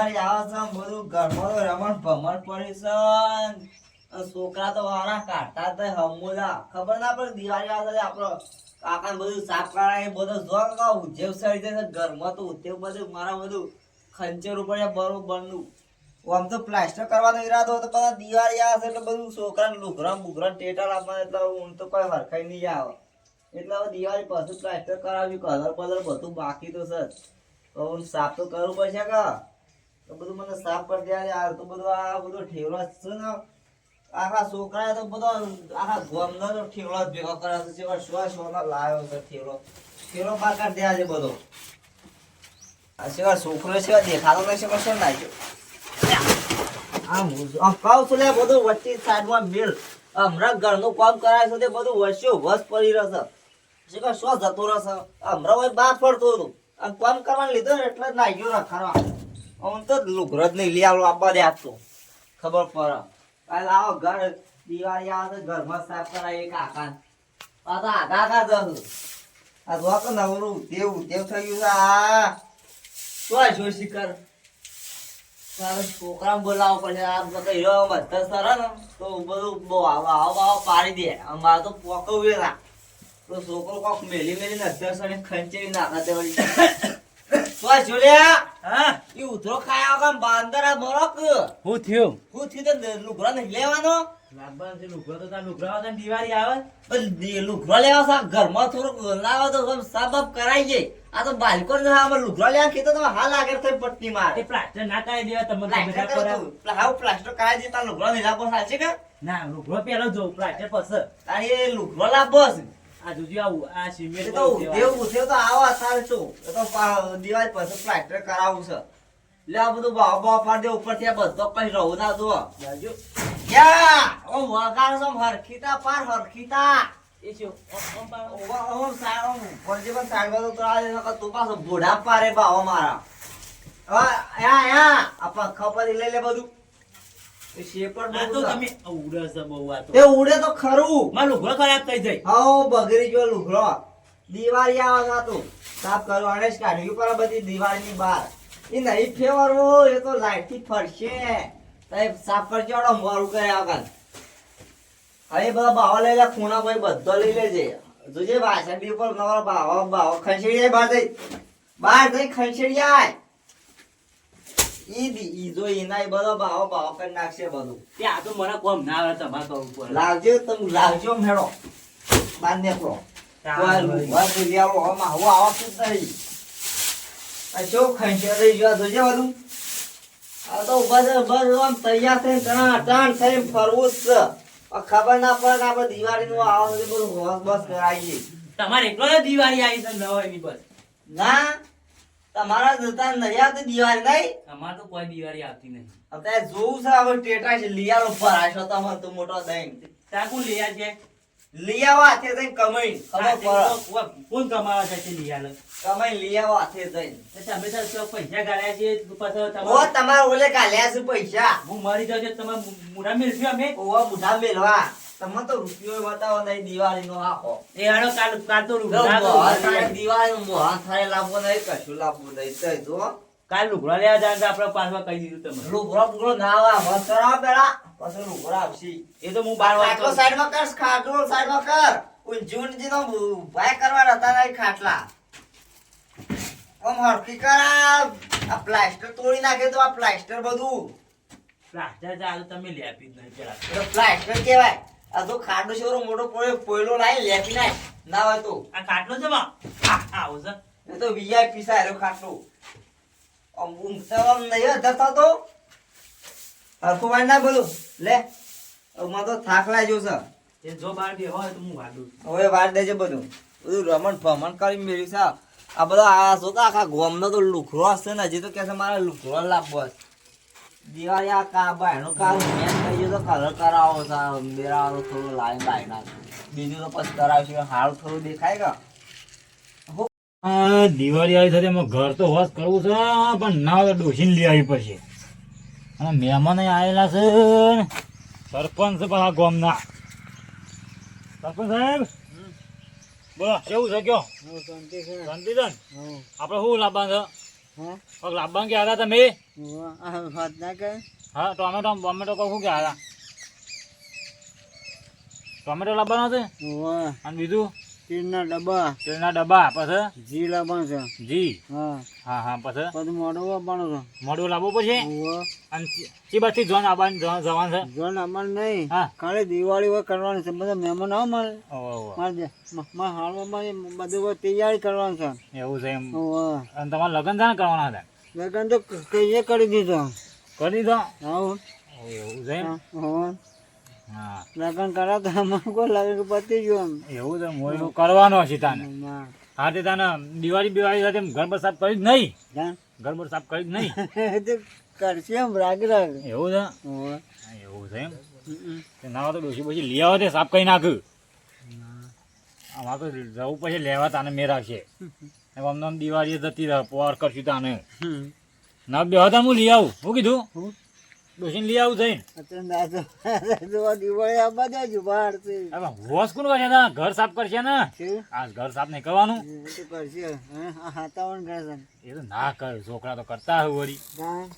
દિવાળી આવે બધું ઘરમાં રમણ ભમણ પડી છે. છોકરા તો વારા કાઢતા જ હમુલા ખબર ના પડે દિવાળી આવે છે, આપણો કાકા બધું સાફ કરાય બધું જો ઉદ્યોગ સરી જાય છે. ઘરમાં તો ઉદ્યોગ બધું, મારા બધું ખંચર ઉપર બરોબરનું આમ તો પ્લાસ્ટર કરવાનો ઈરાદો હતો, પણ દિવાળી આવે એટલે બધું છોકરાને લુગરા બુગરા ટેટર આપવા એટલે હું તો કોઈ હરખાઈ નહીં આવે. એટલે હવે દિવાળી પછી પ્લાસ્ટર કરાવ્યું કલર બલર બધું બાકી તો સર તો હું સાફ તો કરવું પડશે કે? તો બધું મને સાફ કરી દે યાર. તો બધું આ બધો ઠેવડો છે ને. આખા છોકરા તો બધો આખા ગોમનો તો ઠેવડો જ ભેગો કરે છે. જેવા સો સોના લાવ્યો છે ઠેવડો. ઠેવડો પાર કરી દે આજે બધો. સિવાય છોકરો સિવાય દેખાતો નહીં છે શું નાખ્યો આમ આમ કહું છું લે બધું વચ્ચે સાઈડમાં મેલ. હમણાં ઘરનું કામ કરાય છે બધું વસ્યો વસ પડી રહેશે શું કહે શું જતો રહેશે હમણાં બહાર પડતો હતું. આમ કામ કરવાનું લીધો એટલે જ નાખ્યો રખાડવા આમ તો લુગરો જ નહીં આવો આપવા દે તો. ખબર પડે. કાલે આવો ઘર, દિવાળી આવે તો ઘરમાં સાફ કરાય આકાન આ તો આગા આગા જશું આ તો કે નવરું તેવ તેવ થઈ ગયું આ શું જો શિકર છોકરા છોકરાને પડે આ બધા બધા સરે ને. તો બધું બહુ આવો આવો પાડી દે. અમારે તો પોકવેલા તો છોકરો કોક મેલી મેલી અધર સને ખંચેરી નાખે તે શું જોલ્યા હા. ઈ ઉધરો ખાયા વગર બાંદર મરક? હું થયું? હું થયું તો લુગરો નહીં લેવાનો? લાવવાનું છે લુગડો તો તાર લુગડા વાળા દિવાળી આવે. પણ લુગરો લેવા સા ઘરમાં થોડુંક લાવો તો આમ સાફ બાફ કરાઈ જાય. આ તો બાલકો ને આમાં લુગરો લેવા કીધો તો હાલ આગળ થઈ પટ્ટી મારે. તે પ્લાસ્ટર ના કાઢી દેવા તમે પ્લાસ્ટર તમે કરો તું. હાવ પ્લાસ્ટર કરાવી દેતા લુગરો નહીં લાવવો સાચે કે? ના લુગડો પેલો જો પ્લાસ્ટર પછી. તારે એ લુગરો લાવવો છે આ જોજો આવું આ સિમેન્ટ તો ઉધેવ ઉધેવ તો આવો શું એ તો પા- દિવાળી પછી પ્લાસ્ટર કરાવું છે. લે આ બધું ભાવ ભાવ પાડી દે ઉપર ત્યાં બધો કઈ રહું ના જો જાજો. યા! ઓ વગાડ સમ હરખીતા પાર હરખીતા. એ શું ઓમ ઓમ. ઓવા ઓમ સારો કોણજી પણ સાડવા તો દે નકર તું પાછો પારે બાવા મારા હવે યા યા! આપા ખપરી લઈ લે બધું. ઉડે તો. ખરું. માં લુગડો ખરાબ થઈ જાય. બગડી ગયો લુગડો. દિવાળી આવે છે આ તો. સાફ કરવાને જ કાઢ્યું પર બધી દિવાળીની બહાર. એ નહીં ફેરવો એ તો લાઈટ ફરશે. સાહેબ સાફ કરજો એડો મોરું કરે આગળ. હવે બધા બાવા લઈ લે ખૂણા ભાઈ બધો લઈ લેજે. જોજે વાસણ બી ઉપર નવા બાવા બાવા ખંચેડી જાય બહાર જઈ. બહાર જઈ ખંચેડી જાય ઈ જો એના બધો બાવા બાવા કરી નાખશે બધું. તે તો મને કોમ ના આવે તમારે કરવું પડે લાવજો તમે લાવજો મેળો. બાર નીકળો. ખબર ના પડે કે દિવાળી નું આવે બધું તમારે એકલો દિવાળી આવી છે નવા એની બસ? ના. તમારા જતા નહીં આવતી દિવાળી નહીં? અમારે તો કોઈ દિવાળી આવતી નહીં. અત્યારે જોવું છે હવે ટેટા છે લીયાલો ભરાશો તમાર તો મોટો દહીં ચાકુ લઈ છે લઈ આવો હાથે જઈને કમાઈ ખબર પડે. કોણ કમાવા જશે લઈ આલે કમાઈ લઈ આવો હાથે જઈને તમે તો પૈસા ગાળ્યા છે પછી ઓ તમારે તમારે ઓલે ગાળ્યા છે પૈસા. હું મરી જાઉં છું તમે મુરા મેળવ્યું અમે? ઓવા બુઢા મેલવા તમે તો રૂપિયો બતાવો નહીં દિવાળી નો આખો એ હાલો કાલ કાલ તો દિવાળી નું મોહન થાય લાવવો નહીં કશું લાવવું નહીં તો જો. કાલ લુગડા લેવા જાય પાછવા કહી દીધું તમે લુગરો બુગરો ના આવે મસ્ત કરાવો પેલા. પછી લુગરો આવશે. એ તો હું બાર ખાટલો સાઈડમાં કર ખાટલો સાઈડમાં કર. ઊંચી ઊંચી નો ભાઈ કરવા હતા નહીં ખાટલા. આમ હરખી કરા આ. પ્લાસ્ટર તોડી નાખે તો આ પ્લાસ્ટર બધું. પ્લાસ્ટર ચાલુ તમે લે આપી જ નહીં પેલા. પ્લાસ્ટર કહેવાય. આ તો ખાડો છે મોટો પોય પોયલો લાઈ લેખી નાય ના હોય તો. આ ખાટલો છે બા? આ આવો છે. એ તો વીઆઈપી સારો ખાટલો આમ ઊંઘતા આમ નહીં અધર થતો. હરખું વાળ ના બોલું. લે મને તો થાક લાગ્યો છે. એ જો બાર બે હોય તો હું વાડું હવે વાડ દેજે બધું. બધું રમણ ભમણ કરી મેળ્યું છે. આ બધો આ શું તો આખા ગોમનો તો લુખરો હશે ને હજી તો કે છે મારે લુખરો લાવવો છે દિવાળી આ કા ભાઈનો કા મેન ગયો તો કલર કરાવો છે આ મેરાવાળો થોડું લાઈન લાઈન નાખે. બીજું તો પછી કરાવશું હાલ થોડું દેખાય કે? દિવાળી આવી સાથે એમાં ઘર તો હોશ કરવું છે પણ ના તો ડોસીને લઈ આવી પડશે. અને મહેમાન આવેલા છે. સરપંચ છે પાછા ગામના. સરપંચ સાહેબ? બોલો કેવું છે કયો? શાંતિ છે? આપણે શું લાભા છે? લાભા ક્યાં હતા તમે? વાત ના કરે. હા ટોમેટો ટોમેટો કહું કે ક્યાં ટોમેટો લાવવાનો છે? અને બીજું? તેલના ડબ્બા. તેલના ડબ્બા પછી? જી લાવવાનું છે. જી. હા. હા હા પછી? બધું મોઢું વાપરવાનું છે. મોડું લાવવો પડશે. અને ચી બાજુ જોન આવવાનું જવા- જવાનું છે? જોન આવવાનું નહીં. હા. ખાલી દિવાળી હોય કરવાની છે. બધા મહેમાન આવો મારે. મારે મારા હાલમાં બધું તૈયારી કરવાની છે. એવું છે એમ. અને તમારે લગ્ન છે કરવાના હતા? લગ્ન તો ક- કઈએ કરી દીધો. કરી દીધો એવું છે હા લગન કરો તો અમારે કોઈ લગન પતી ગયું એવું છે હું કરવાનો છે તાને. હા. તે તાને દિવાળી બિવાળી સાથે ઘર પર સાફ કરી જ નહીં. ઘર પર સાફ કરી જ નહીં. તે કરશે એમ રાગ રાગ. એવું છે? એવું છે એમ. નાવા ના તો ડોસી પછી લઈ આવો તે સાફ કરી નાખ. આમાં તો જવું પછી લેવા તાને મેરા છે એમ અમને આમ દિવાળી જતી રહે પોર કરશું તાને. ના બે હતા હું લઈ આવું. શું કીધું? હું? ડોસીને લઈ આવું થઈને હવે કોણ કરશે ને? ઘર સાફ કરશે ને? આ ઘર સાફ નહીં કરવાનું. એ તો હે? ના કર છોકરા તો કરતા હોય વળી.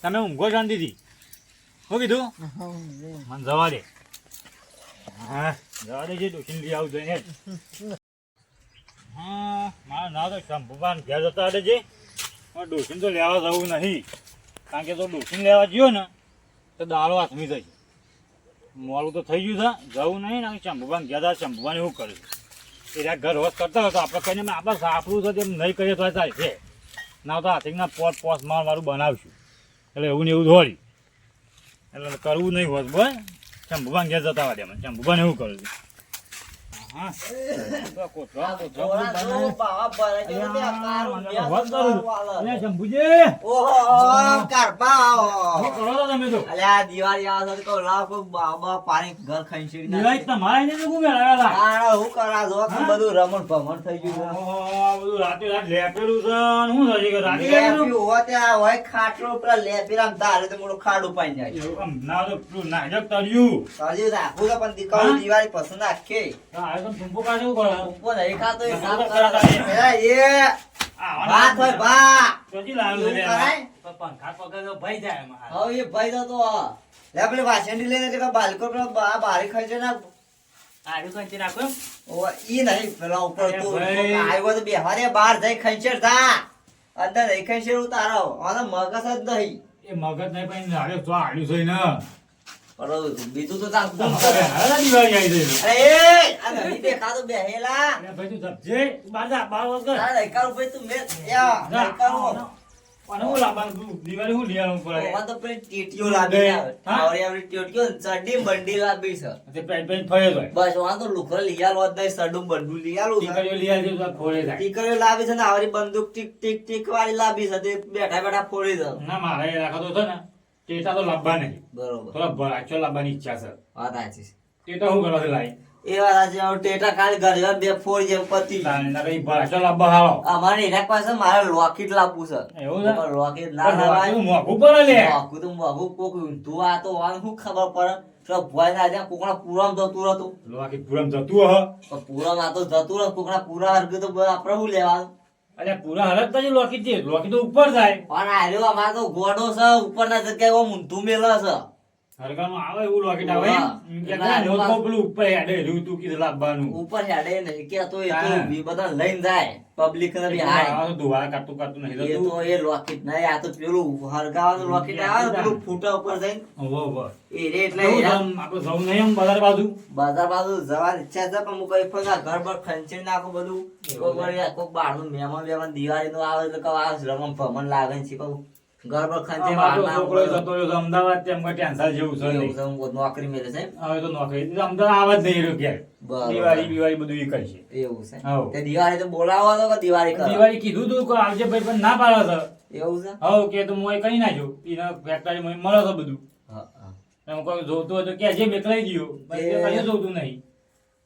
તમે ઊંઘો શાંતિથી શું કીધું? મને જવા દે. હા જવા દે છે ડોસીને લઈ આવું થઈ જ. હા મારા ના તો શંભુભાન ઘેર જતા રહે છે પણ ડોસીને તો લેવા જવું નહીં. કારણ કે તો ડોસીને લેવા ગયો ને, તો દાળો હાથમી થઈ મોડું તો થઈ ગયું છે, જવું નહીં ને શંભુબાન ગયા હતા શંભુબાન એવું કર્યું એ ઘર હોશ કરતા હોય આપણે કહીને આપણે સાપડું છે, તેમ નહીં કરીએ તો થાય છે. ના તો હાથીના પોત પોસ માર મારું બનાવશું. એટલે એવું ને એવું દોડી એટલે કરવું નહીં હોત બોલ શંભુબાન ઘેર જતા હોય મને શંભુબાન એવું કરું છું હા તો કોથળા, કોથળા બધું રમણ ભમણ થઈ ગયું. બધું રાતે રાત લેપેલું છે શું થશે કે રાતે લેપેલું? લેપી હોય ત્યાં હોય ખાટલો પેલા તારે તો મોટું ખાડું પાઈ જાય ના તો. હજી પણ દીકરો દિવાળી પસંદ આખે બાલકો બારી ખાઈ ને ઈ નહીં. પેલા ઉપર. આવ્યો તો બેહવા બહાર જઈ ખંચેર થા. અંદર નહીં ખંચેર ઉતારો. મગજ જ નહીં. એ મગજ નહીં પણ નારે તો આડ્યું છે ને બીજું તો તાર કોણ કરે? હારા દિવાળી આવી ગઈ. અરે એ આ નહીં દેખાતું બેહેલા અરે ભાઈ તું જપજે, તું બહાર વગર. તારા લઈકારું ભાઈ તું મેં યા જા, લઈકારું. હું લાવવાનું દિવાળી હું લઈ પડે? ઓવા તો પેલી ટીટીઓ લાવી આવે હા? આવડી આવડી ટીટીઓ ને ચડ્ડી ને બંડી લાવી છે તે પેન્ટ પેન્ટ ફરે જ હોય. બસ ઓવા તો લુખો લઈ આલો નહીં સડું બંડું છે. તો ફોડે જાય. ટીકરીઓ લાવી છે ને આવરી બંદૂક ટીક ટીક ટીક વાળી લાવી છે તે બેઠા બેઠા ફોડી દો ના, મારે એ રાખો તો ને, ટેટા તો લાવવા નહીં. બરોબર થોડા ભરાચો લાવવાની ઈચ્છા છે. વાત સાચી. ટેટા શું કરવા લાઈ? એ વાત આજે હવે ટેટા ખાલી ઘરે બે ફોર જેમ પતી ભરાચો લાવવા હાલો. અમારે એના પાસે મારે લોકેટ લાવવું છે એવું છે? લોકેટ ના ભરાચું મોંઘું પડે લે. મોંઘું તો મોંઘું કોક ઊંધું આ તો વાન શું ખબર પડે તો ભોય ના જ્યાં કોકણા પૂરમ જતું હતું લોકેટ પૂરમ જતું હ. પૂરમ આ તો જતું રહે કોકણા પૂરા અર્ગ તો આપણે શું લેવાનું અલ્યા, પૂરા હરકતા જ લોકી છે. લોકી તો ઉપર જાય. પણ આર્યો અમારે તો ગોડો છે ઉપરના જગ્યાએ ઊંધું મેલે છે હરકામાં આવે એવું લોકેટ આવે કે તો પેલું ઉપર હેડે રહ્યું તું કીધું લાવવાનું. ઉપર હેડે નહીં કે તો એ તો બધા લઈને જાય. પબ્લિક ને બી હાય. આ ધોવા કાઢતું કાઢતું નહીં એ. તો એ લોકેટ નહીં આ તો પેલું હરગાવાનું લોકેટ આવે પેલું ફૂટા ઉપર જઈને. ઊભો, ઊભો. એ રે એટલે કેવું? આપણે જવું નહીં એમ બજાર બાજુ? બજાર બાજુ જવાની ઈચ્છા છે પણ હું કઈ પણ ઘર બર ખંચી નાખું બધું. કોક કોક બહારનું મહેમાન બેમાન દિવાળી નું આવે એટલે કહું આ રમણ લાગે છે કહું અમદાવાદ તેમ જેવું છે નોકરી મેળે છે હવે તો નોકરી અમદાવાદ નહીં રહ્યો ઘેર. દિવાળી દિવાળી બધું ઈ કરશે એવું છે? દિવાળી તો બોલાવો તો કે દિવાળી દિવાળી કીધું તું કે આવજે ભાઈ પણ ના પાડે છે એવું છે? હવે કે તો હું કઈ નાખ્યું. એને ફેક્ટરી મળે છે બધું. એમ કોઈ જોતું હોય તો કે જે ગયો. જોતું નહીં.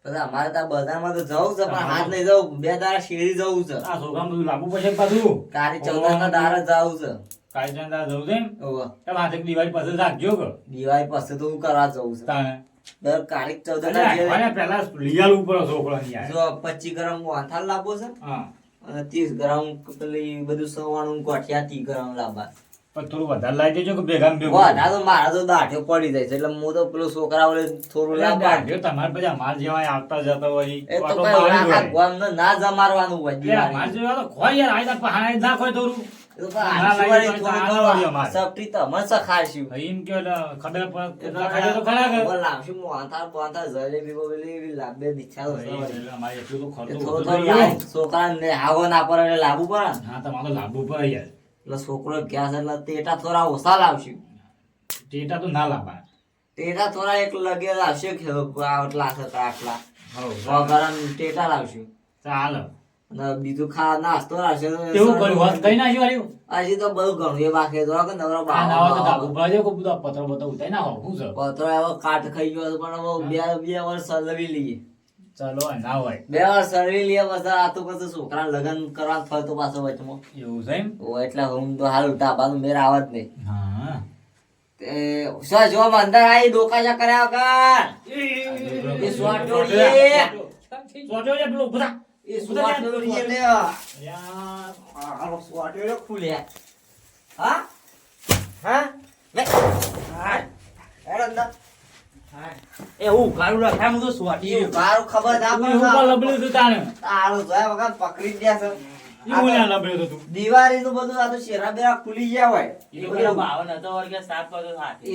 પછી અમારે તો બધામાં તો જવું છે પણ હાથ નહીં જવું. બે તારા શેરી જવું છે. આ સોગામ બધું લાગુ પડશે પાછું? કારી ચૌદસ ના દાડા જવું છે. કાલે ત્યાં તારે જવું છે ઓવે. એમ હાથે દિવાળી પાસે રાખજો કે? દિવાળી પાસે તો હું કરવા જવું છે. દર કારીક ચૌદસ અને ના જે- પહેલા લઈ આલવું પડે જો પચી ગ્રામ વાથાલ લાવો છે. હા. અને ત્રીસ ગ્રામ પેલી બધું સવાણું ગોઠિયા ત્રીસ ગ્રામ લાવવા પણ થોડું વધારે લાવી દેજો કે ભેગા ભેગું. વધારે તો મારા તો દાઠ્યો પડી જાય છે એટલે હું તો પેલો છોકરા વડે થોડું લાવવા જો તમારે પછી અમાર જેવા આવતા જતા હોય એ તો આખા. ગામને ના જમાડવાનું હોય અમાર. જેવા તો ખોય યાર ખોય એ તો કઈ ના લાગે તો થોડું છોકરા ને. લાવ- હાવો ના પડે એટલે પડે લાવવું પડે યાર. એટલે છોકરો ગેસ એટલે ટેટા થોડા ઓછા લાવશે. ટેટા તો ના લાવવા ટેટા થોડા એક લગે લાવશે આટલા છે આટલા. વઘારા ટેટા લાવશું. ચાલો. અને બીજું ખા નાસ્તો લાવશે. કેવું કર્યું? વાત કઈ નાખ્યું આર્યું હજી તો બધું ઘણું એ બાકી તો કે નવરો પત્રો બતો ઉતારી ના હોય શું છે? પત્રો એવો કાટ ખાઈ ગયો પણ બે બે વર્ષ સલવી લઈએ. ચાલો ના હોય. બે વાર સલવી લે પછી આ તો પછી છોકરા લગન કરવા થયો તો પાછો વચમાં એવું છે એમ? ઓ એટલે હું તો હાલ ઉઠા ટાપાનું મેર આવત નહીં. હા. તે સર જો અંદર આવી ડોકાજા કર્યા વગર. એ સ્વાટો લીએ. સ્વાટો લે પેલો ઊભા એ સ્વાટો લે. યાર, આ સ્વાટો લે ખુલ્યા હા? હા? લે. હા? હેડ અંદર. એ હું ગાડું રાખ્યા હું તો સ્વાટી ઈ ખબર ના એવું કાં લબડ્યું હતું તાણે? તારું જોયા વગર પકડી ગયા છે. બધું આ તો શેરા બેરા ખુલી ગયા હોય. વર્ગે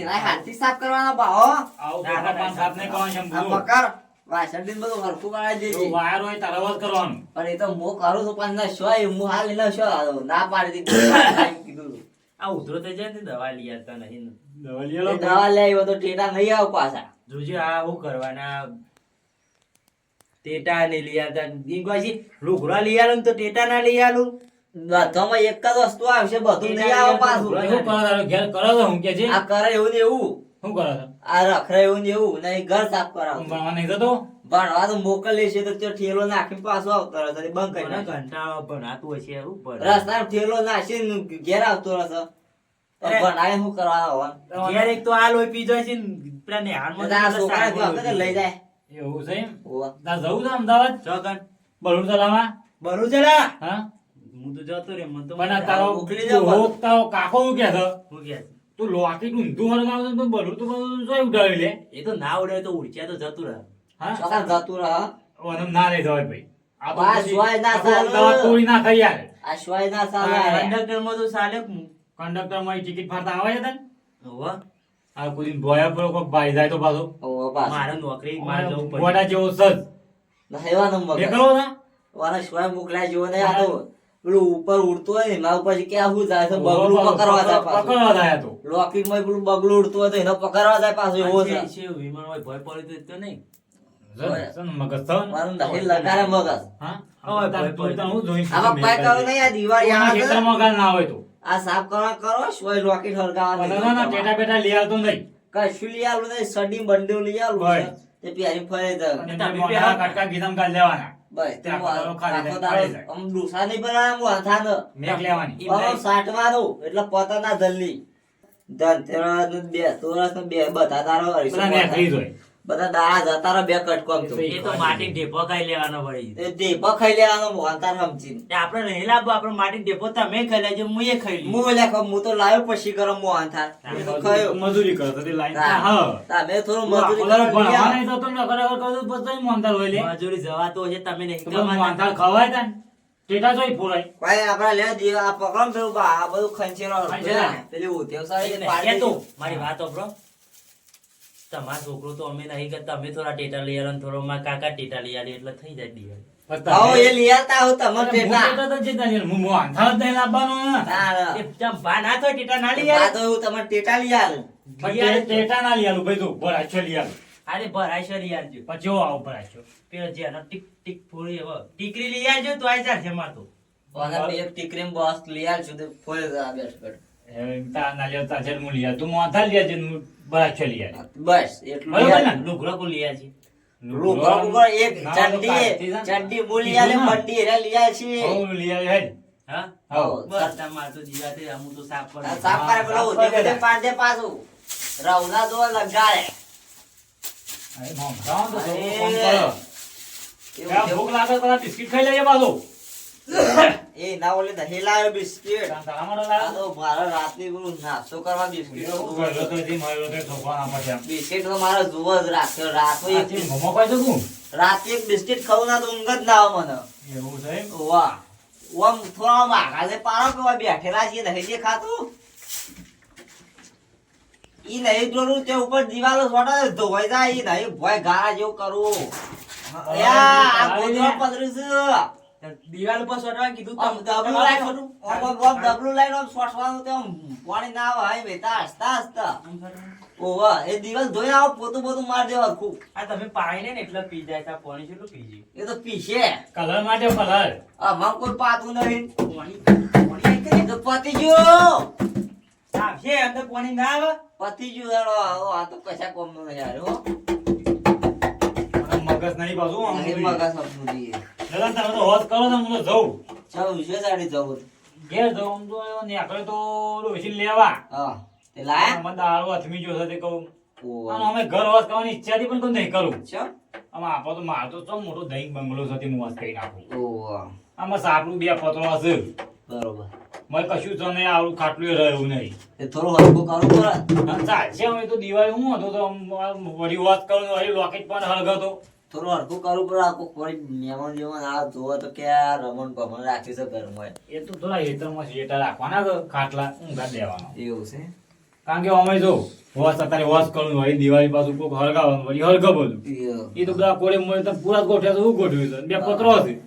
એના સાફ કરવાના ભાવો આવું તો પાંચ સાત નહીં કરવાનું છે, આ બધું. પકડ. વાસણ બધું હરખું કરાવી દેજે વાયર હોય તારે કરવાનું. પણ એ તો મો કરું તો પણ ના શોય હું હાલ એનો શો ના પાડી દીધી. કીધું આ ઉધરો થઈ જાય ને દવા લઈ આવતા નહીં. દવા લઈ દવા લઈ આવ્યો તો ટેટા નહીં આવ પાછા. જોજો આ શું કરવાના? ટેટા ને લઈ આવતા. છે, લુગડા લઈ આલું તો ટેટા ના લઈ આલું? બધામાં એક જ વસ્તુ આવશે બધું નહીં આવે પાછું. એવું કરો તારો ઘેર કરો તો હું કે છે? આ કરે એવું ને એવું. શું કરો છો? આ રખરે એવું ને એવું નહીં ઘર સાફ હું ભણવા નહીં જતો? ભણવા તો મોકલી છે તો ઠેલો નાખીને પાછો આવતો રહેશે બંધ કરી કંટાળો ભણાતું હશે એવું રસ્તા ઠેલો નાખીને ઘેર આવતો રહેશે. ભણાય શું કરવાના ઘેર એક તો આ લોહી પીધો છે પેલા નેહાળમાં એટલે આ તો છોકરા સારું તો લઈ જાય. એવું છે એમ? જવું છે અમદાવાદ? ચોકન બરોડ તલામાં બરું જરા હા? હું તો જતો રે મને તો પણ તારો આવે. મોકલી દે તું હોક તારો કાકો હું કે છે? હું કે તું લોકી ઊંધું હરગાવ તો બરોડ તો જોઈ ઉડાવી લે. એ તો ના ઉડે તો ઉડચ્યા તો જતું રહે. હા? જતું રહે ઓને ના લઈ જવાય ભાઈ. આ તો બા, સ્વાય ના સાલ દવા તોડી ના ખાઈ યાર આ શ્વાય ના હા, ચાલે કંડક્ટરમાં તો હું. કંડક્ટરમાં ટિકિટ ફાડતા આવે છે તને? હોવે. આ કોઈ ભોયા પર કોઈ ભાઈ જાય તો પાછો. ઓવા પાછો. મારે નોકરી મારે જવું પડે. ગોડા જેવો સજ. નહેવા નંબર દેખાડો ના. વાના શ્વાય મોકલાય જેવો ને આ તો પેલું ઉપર ઉડતું હોય ને એના ઉપર પછી ક્યાં શું જાય છે બગલું પકડવા જાય પાછું. પકડવા જાય તો. લોકિંગમાં પેલું બગલું ઉડતું હોય તો એને પકડવા જાય પાછું એવો છે. છે, વિમાન હોય ભય પડે તો નહીં. મગજ ને? મારું મગજ. હા? હવે તું તો હું જોઈને આમાં પાય કરો નહીં આ દિવાળી આ આવે ના હોય તો? આ સાફ કરવા કરો શ્વાય રોકેટ હળગાવા ના, ના, બેટા બેટા લઈ આવતો નહીં કશું લઈ આલું નહીં સડી બંડ્યું લઈ ભાઈ. તે પ્યારી ફરે તો કટકા ગીધમ કાઢ લેવાના બસ તે. આમ ડૂસા નહીં. મેક લેવાની. એટલે પોતાના જલ્દી ધનતેરસ ને બે તોરસ ને બે બધા તારો. જોય બધા દાળા જતા રહે બે કટકોમ તો. એ તો માટી ઢેપો ખાઈ લેવાનો ભાઈ એ દેપો ખાઈ લેવાનો મોહનથાળ સમજીને. તે આપણે નહીં આપણે માટી ઢેપો તમે ખાઈ લેજો હું એ ખાઈ લઉં હું લેખો હું તો લાવ્યો પછી ગરમ મોહનથાળ. એ તો ખાયો. મજૂરી કરતો તે લાઈન હા. હા તમે થોડું તું મજૂરી કરો, ભણવા નહીં ને તો પછી મોહનથાળ હોય લે. મજૂરી જવાતો હશે તમે નહીં કમાતા. ખવાય તા ટેટા જોઈ ફોડાય. ભાઈ આપડા લે દી- આ પકડો ને બા- આ બધું ખંચેરો ખંચેરા. પેલી ઉધેવ સારી એ તો મારી વાત. તમારો છોકરો તો અમે નહીં કરતા અમે થોડા ટેટા લઈ આવ્યા થોડો માં કાકા ટેટા લઈ આલે એટલે થઈ જાય દિવાળી. આવો એ લઈ આવતા હું તમને ટેટા. ટેટા તો ચિંતા નહીં. હું મોહનથાળ જ નહીં લાવવાનો ને. એ ચમ ભા ના થાય ટેટા ના લઈ બા તો હું તમને ટેટા લઈ આલું. પણ લઈ આલે ટે- ટેટા ના લઈ આલું ભાઈ તું. બોલ, આછો લઈ આલું. અરે ભરાય છે લઈ આવજો. પછી આવો ભરાશો. પેલો જેનો ટીક ટીક ફોડી ટીકરી લઈ આવજો તો આઈ ચાલશે માર તો. અને એક ટીકરીમ બોસ લઈ તો ફોડે બેઠ. એમ તાર ના લ્યો, તાર છે. તું લઈ બસ એટલું ને? લુગડો કો. લુગડો એક તો ચડ્ડી ના. હા? બસ તમાર તો અમુ તો સાફ કરી સાફ કરી બધે દે. પાછું. રવના લગાડે. અરે તો કરો. ભૂખ લાગે તો બિસ્કિટ ખાઈ લેજે પાછું. એ ના ઓલે દહીં બિસ્કિટ. તારા માટે આ લાવ્યો? તો મારે રાતે પેલું નાસ્તો કરવા બિસ્કિટ શું કર્યો તો હજી માર્યો તો છોકરાના માટે આમ. બિસ્કિટ તો મારે જોવો જ રાખ્યો. રાતો આ એક ચીજ મોંમાં ખાઈ શકું? રાતે એક બિસ્કિટ ખાવું ના તો ઊંઘ જ ના આવે મને. એવું છે? વાહ. ઓમ થોડા માગા છે પારો કે બેઠેલા છીએ નહીં જે ખાતું ઈ નહીં જોડું તે ઉપર દિવાલો સોટા ધોવાઈ જાય ઈ નહીં. ભોય ગાળા જેવું કરવું આ છે. દિવાલ ઉપર સોટવા કીધું આમ ડબલું લાઈન આમ આમ ડબલું લાઈન આમ સોસવાનું તે આમ પાણી ના આવે હાય બેટા હસતા હસતા ઓવા એ દિવાલ ધોઈ આવો પોતું પોતું માર દેવા ખૂબ. આ તમે પાણી ને એટલે પી જાય તા પાણી કેટલું પી એ તો પીશે. કલર માટે કલર આ માં કોઈ પાતું નહીં પાણી પાણી કરી તો પતી ગયો. આવશે અંદર પાણી ના આવે. પતી ગયો હેડો આ તો કશા કોમ નો યાર હો મગજ નહીં પાછું મગજ નહીં સુધી. મગા સપનું દીએ દાદા તમે તો હોશ કરો ને હું તો જઉં. ચાલ વિશે સાડી જવું ઘેર જઉં તો નીકળે તો ડોશી લેવા હા તે લાયા? મને દારૂ હાથમી જો તે કહું. ઓવા. અમે ઘર હોશ કરવાની ઈચ્છા હતી પણ કોઈ નહીં કરું. ચમ? આમાં આપો તો માર તો ચમ મોટો દહીં બંગલો છે તે હું હોશ કરી નાખું. આમાં સાપડું બે પતરો હશે. બરોબર. મને કશું તો નહીં આવડું ખાટલું રહ્યું નહીં. એ થોડો હલકું પડે અને ચાલશે અમે તો દિવાળી હું હતો તો વળી વાત કરું વળી લોકેટ પણ હળગતો. થોડું હરખું કરવું પડે આખું કોઈ મહેમાન જેવાન આ જોવો તો કે આ રમણ ભમણ રાખી છે ઘરમાં. એ તો થોડા હેતરમાં શેટા રાખવાના ખાટલા ઊંઘા દેવાનો. એવું છે? કારણ કે અમે જો વોશ અત્યારે વોશ કરવું હોય દિવાળી પાછું કોક હળગાવવાનું વળી હળગો બધું એ તો બધા કોડે મળે તો પૂરા ગોઠવ્યા તો શું ગોઠવ્યું છે? બે પત્રો હતી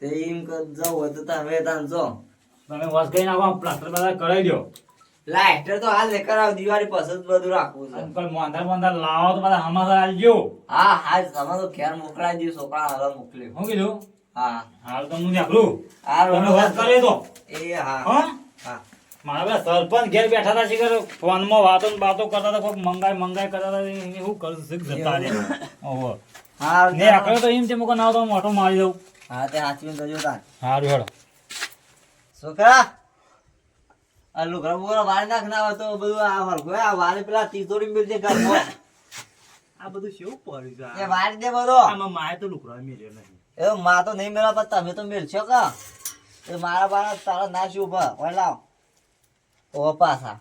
તે એમ જવું હોય તો તમે તાન જો. તમે વોશ કરી નાખો પ્લાસ્ટર બધા કરાવી દો. લાઇટર તો હાલ લેકર આવ દિવાળી પસંદ બધું રાખવું છે. અંકલ મોંધા મોંધાર લાવો તો બધા હમાસા આલજો. હા હા તમે તો ઘેર મોકલાઈ દઉં છોકરા હાલ મોકલી હું કીધું? હા. હાલ તો હું નીકળું હા તમે વાત કરે તો એ હા. હા? હા. મારા બધા સરપંચ ઘેર બેઠા હતા ફોન ફોનમાં વાતો વાતો બાતો કરતા હતા કોઈક મંગાઈ મંગાઈ કરતા હતા શું કરું શીખ જતા રે ઓહો. હા ને આકડે તો એમ છે મુકો ના તો મોટો મારી દઉં. હા તે હાચવીને જજો તાર. સારું હેડો છોકરા આ ઘર બુગડા વાળી નાખ ના તો બધું આ હરખું. આ વાળી પેલા તીતોડી મિલ છે ઘર આ બધું શું પડ્યું છે એ વાળી દે બધો. આમાં માય તો લુકડા મેલ્યો નહીં. એ માં તો નહીં મેળવા પણ તમે તો મેળશો કા? એ મારા બાળા તારા ના શું ઊભા. ઓય લાવ. ઓ પાછા.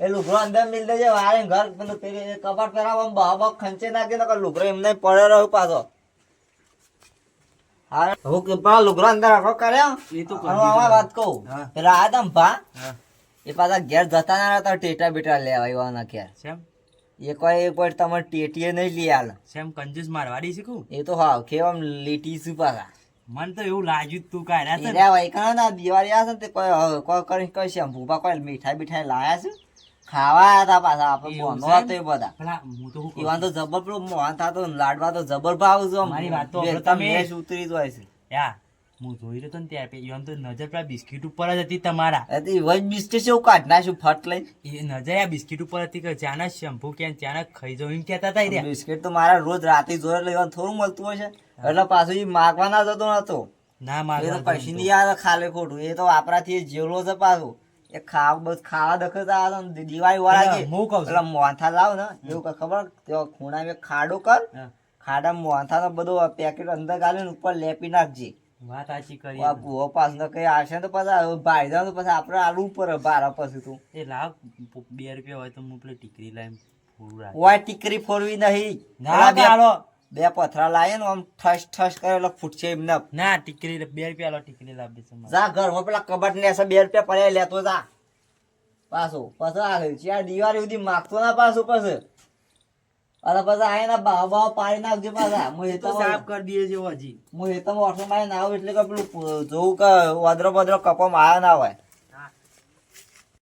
એ લુગડો અંદર મિલ દેજે વાળે ઘર પેલું પેલી કબાટ પહેરાવવા બહા બહા ખંચે નાખી દે લુગડો એમને પડે રહ્યો પાછો હા. હું કે પેલા લુગડો અંદર રાખો કર્યા? એ તો વાત કહું. પેલા આ તમ ભા. એ પાછા ઘેર જતા ના હતા ટેટા બેટા લેવા આવ્યા ઘેર. સેમ? એ કોઈ એક વાર તમારે ટેટીએ નહીં લઈ આલ. સેમ કંજૂસ મારવાડી શીખું એ તો હા કેવા લીટી શું પાછા. મને તો એવું લાગ્યું તું કાઢ્યા છે રે ભાઈ કાં ના દિવાળી ને તે કોઈ હવે કોઈ કરી કોઈ ભૂપા કોઈ મીઠાઈ બીઠાઈ લાયા છે? ખાવા હતા પાછા આપણે બોનો હતો એ બધા. હું તો ઈવાન તો જબર પેલો મોહન થતો લાડવા તો જબર ભાવ છે મારી વાત તો તમે- ઉતરી જ હોય છે. યા હું જોઈ રહ્યો તો ને ત્યાં એમ તો નજર પેલા બિસ્કિટ ઉપર જ હતી તમારા. એ તો વજ બિસ્કિટ છે એવું કાઢ નાખ્યું ફટ લઈ એ નજર આ બિસ્કિટ ઉપર હતી કે જ્યાંના શેમ્પુ કે ત્યાંના ખાઈ જાઉં એમ કહેતા હતા બિસ્કિટ તો મારા રોજ રાતે જોર લેવાનું થોડું મળતું હોય છે. એટલે પાછું એ માગવા ના જતો નતો. ના મારે પૈસા નહીં આવે ખાલે ખોટું. એ તો આપણાથી જેવડો છે પાછું. એ ખાવા બસ ખાવા દખતા આવે ને દિવાળી વાળા કે હું કહું એટલે પેલા લાવ ને એવું કઈ ખબર? ખૂણા એક ખાડો કર. ખાડા મોહનથાળ બધો પેકેટ અંદર ગાલે ઉપર લેપી નાખજે. વાત સાચી કરી આ ભૂવો પાસ ન કઈ આવશે તો પછી ભાઈ જાવ તો પાછા આપણે આલુ ઉપર ભારા પછી તું. એ લાવ બે રૂપિયા હોય તો હું પેલી ટીકરી લાવીને ફોડું રાખ. ઓય ટીકરી ફોરવી નહીં. ના પેલા બે- પથરા લાવે ને આમ ઠસ ઠસ કરે એટલે ફૂટશે એમને ના ટીકરી બે રૂપિયા લો ટીકરી લાવી મારે. જા ઘરમાં પેલા કબાટ ને બે રૂપિયા પડ્યા લેતો જા. પાછો પાછો આ ચાર દિવાળી સુધી માગતો ના પાછો પછી. અરે પછી આયના ભાવ ભાવ પાડી નાખજો પાછા. હું એ તો સાફ કરી દઈએ છે હજી. હું એ તો ઓઠો મારી ના આવું એટલે કે પેલું જોવું કે વાદરો બદરો કપમ આવ્યા ના હોય.